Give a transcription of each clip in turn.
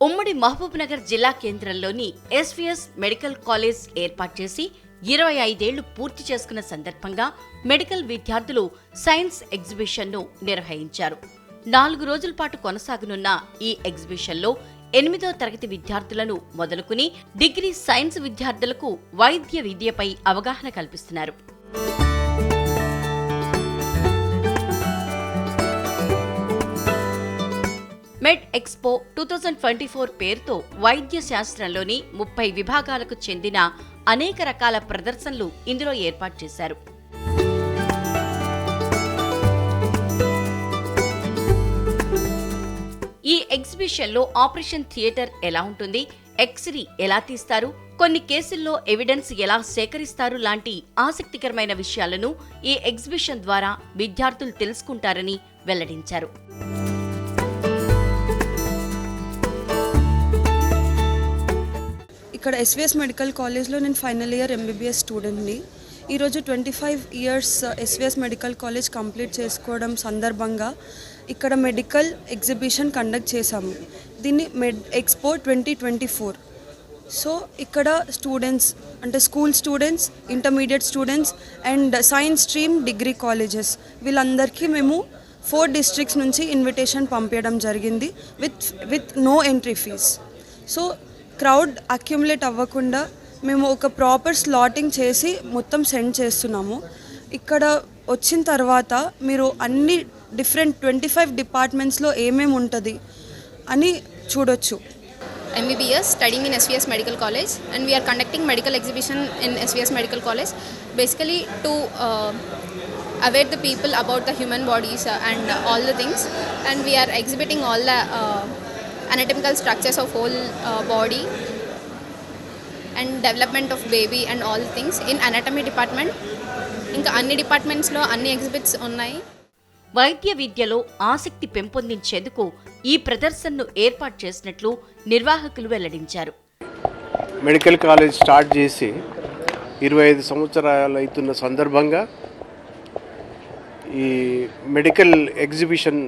ఉమ్మడి మహబూబ్నగర్ జిల్లా కేంద్రంలోని ఎస్వీఎస్ మెడికల్ కాలేజ్ ఏర్పాటు చేసి ఇరవై ఐదేళ్ళు పూర్తి చేసుకున్న సందర్భంగా మెడికల్ విద్యార్థులు సైన్స్ ఎగ్జిబిషన్ను నిర్వహించారు. నాలుగు రోజుల పాటు కొనసాగనున్న ఈ ఎగ్జిబిషన్లో ఎనిమిదో తరగతి విద్యార్థులను మొదలుకుని డిగ్రీ సైన్స్ విద్యార్థులకు వైద్య విద్యపై అవగాహన కల్పిస్తున్నారు. Med expo two thousand twenty four పేరుతో వైద్య శాస్త్రంలోని ముప్పై విభాగాలకు చెందిన అనేక రకాల ప్రదర్శనలు ఇందులో ఏర్పాటు చేశారు. ఈ ఎగ్జిబిషన్లో ఆపరేషన్ థియేటర్ ఎలా ఉంటుంది? ఎక్స్రే ఎలా తీస్తారు? కొన్ని కేసుల్లో ఎవిడెన్స్ ఎలా సేకరిస్తారు? లాంటి ఆసక్తికరమైన విషయాలను ఈ ఎగ్జిబిషన్ ద్వారా విద్యార్థులు తెలుసుకుంటారని వెల్లడించారు. ఇక్కడ ఎస్విఎస్ మెడికల్ కాలేజ్లో నేను ఫైనల్ ఇయర్ ఎంబీబీఎస్ స్టూడెంట్ని ఈరోజు twenty five years SVS medical college complete చేసుకోవడం సందర్భంగా ఇక్కడ మెడికల్ ఎగ్జిబిషన్ కండక్ట్ చేశాము. దీన్ని med expo twenty twenty four so ఇక్కడ స్టూడెంట్స్ అంటే school students intermediate students and science stream degree colleges వీళ్ళందరికీ మేము ఫోర్ డిస్ట్రిక్ట్స్ నుంచి ఇన్విటేషన్ పంపించడం జరిగింది with with no entry fees so crowd accumulate అవ్వకుండా మేము ఒక ప్రాపర్ స్లాటింగ్ చేసి మొత్తం సెండ్ చేస్తున్నాము. ఇక్కడ వచ్చిన తర్వాత మీరు అన్ని డిఫరెంట్ ట్వంటీ ఫైవ్ డిపార్ట్మెంట్స్లో ఏమేమి ఉంటుంది అని చూడొచ్చు. MBBS studying in SVS medical college and we are conducting medical exhibition in SVS medical college basically to aware the people about the human bodies and all the things and we are exhibiting all the anatomical structures of whole uh, body and development of baby and all things in anatomy department. ఇంకా అన్ని డిపార్ట్మెంట్స్లో అన్ని exhibits ఉన్నాయి. వైద్య విద్యలో ఆసక్తి పెంపొందించేందుకు ఈ ప్రదర్శనను ఏర్పాటు చేసినట్లు నిర్వాహకులు వెల్లడించారు. మెడికల్ కాలేజ్ స్టార్ట్ చేసి ఇరవై ఐదు సంవత్సరాలు అవుతున్న సందర్భంగా ఈ మెడికల్ ఎగ్జిబిషన్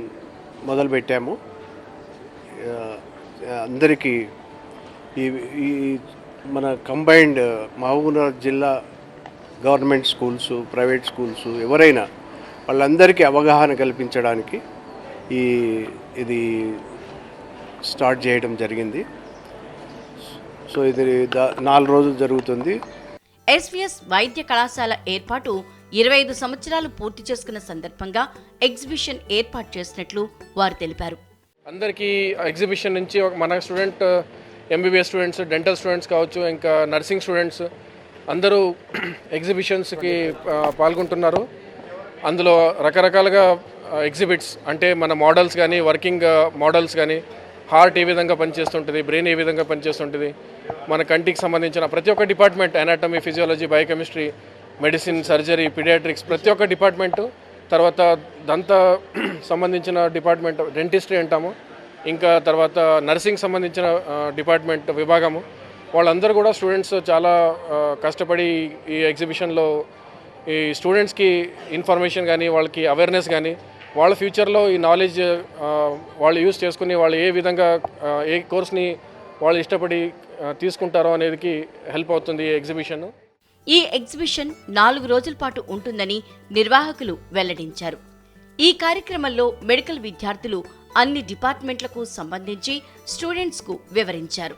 మొదలుపెట్టాము. అందరికీ ఈ ఈ మన కంబైన్డ్ మహబూబ్నగర్ జిల్లా గవర్నమెంట్ స్కూల్స్ ప్రైవేట్ స్కూల్స్ ఎవరైనా వాళ్ళందరికీ అవగాహన కల్పించడానికి ఈ ఇది స్టార్ట్ చేయడం జరిగింది. సో ఇది నాలుగు రోజులు జరుగుతుంది. ఎస్వీఎస్ వైద్య కళాశాల ఏర్పాటు ఇరవై ఐదు సంవత్సరాలు పూర్తి చేసుకున్న సందర్భంగా ఎగ్జిబిషన్ ఏర్పాటు చేసినట్లు వారు తెలిపారు. అందరికీ ఎగ్జిబిషన్ నుంచి ఒక మన student MBBS students dental students కావచ్చు ఇంకా నర్సింగ్ స్టూడెంట్స్ అందరూ ఎగ్జిబిషన్స్కి పాల్గొంటున్నారు. అందులో రకరకాలుగా ఎగ్జిబిట్స్ అంటే మన మోడల్స్ కానీ వర్కింగ్ మోడల్స్ కానీ హార్ట్ ఏ విధంగా పనిచేస్తుంటుంది బ్రెయిన్ ఏ విధంగా పనిచేస్తుంటుంది మన కంటికి సంబంధించిన ప్రతి ఒక్క department anatomy physiology biochemistry medicine surgery paediatrics ప్రతి ఒక్క డిపార్ట్మెంటు తర్వాత దంత సంబంధించిన డిపార్ట్మెంట్ డెంటిస్ట్రీ అంటాము. ఇంకా తర్వాత నర్సింగ్ సంబంధించిన డిపార్ట్మెంట్ విభాగము. వాళ్ళందరూ కూడా స్టూడెంట్స్ చాలా కష్టపడి ఈ ఎగ్జిబిషన్లో ఈ స్టూడెంట్స్కి ఇన్ఫర్మేషన్ కానీ వాళ్ళకి అవేర్నెస్ కానీ వాళ్ళ ఫ్యూచర్లో ఈ నాలెడ్జ్ వాళ్ళు యూస్ చేసుకుని వాళ్ళు ఏ విధంగా ఏ కోర్స్ని వాళ్ళు ఇష్టపడి తీసుకుంటారో అనేదికి హెల్ప్ అవుతుంది ఈ ఎగ్జిబిషన్. ఈ ఎగ్జిబిషన్ నాలుగు రోజుల పాటు ఉంటుందని నిర్వాహకులు వెల్లడించారు. ఈ కార్యక్రమంలో మెడికల్ విద్యార్థులు అన్ని డిపార్ట్మెంట్లకు సంబంధించి స్టూడెంట్స్కు వివరించారు.